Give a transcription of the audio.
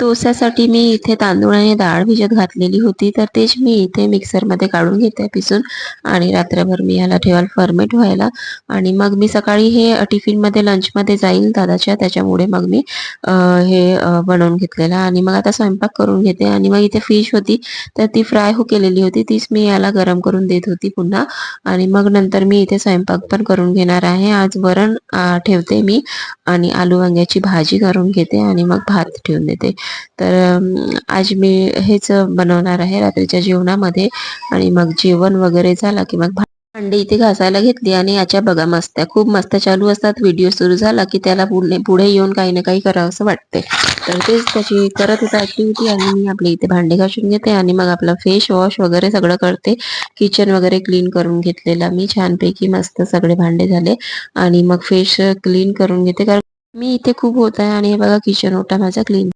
डोस्यासाठी मी इथे तांदूळ आणि डाळ भिजत घातलेली होती तर तेच मी इथे मिक्सरमध्ये काढून घेते पिसून आणि रात्रभर मी याला ठेवाल फर्मेट व्हायला. आणि मग मी सकाळी हे टिफिनमध्ये लंचमध्ये जाईल दादाच्या त्याच्यामुळे मग मी हे बनवून घेतलेलं आणि मग आता स्वयंपाक करून घेते. आणि मग इथे फिश होती तर ती फ्राय हो केलेली होती तीच मी याला गरम करून देत होती पुन्हा. आणि मग नंतर मी इथे स्वयंपाक पण करून घेणार आहे. आज वरण ठेवते मी. आणि आलू वांग्याची भाजी करून घेते आणि मग भात ठेवून देते. तर आज मी हेच बनवणार आहे रात्रीच्या जेवणामध्ये आणि मग जेवण वगैरे झालं की मग भा- इथे घासायला घेतली आणि याच्या बघा मस्त्या खूप मस्त चालू असतात व्हिडिओ सुरू झाला की त्याला पुढे पुढे येऊन काही ना काही करावं असं वाटते तर तेच त्याची करत होता ऍक्टिव्हिटी आणि मी आपले इथे भांडे घासून घेते आणि मग आपलं फेस वॉश वगैरे सगळं करते. किचन वगैरे क्लीन करून घेतलेला मी छानपैकी मस्त सगळे भांडे झाले आणि मग फेस क्लीन करून घेते. कारण मी इथे खूप होत आहे आणि हे बघा किचन ओटा माझा क्लीन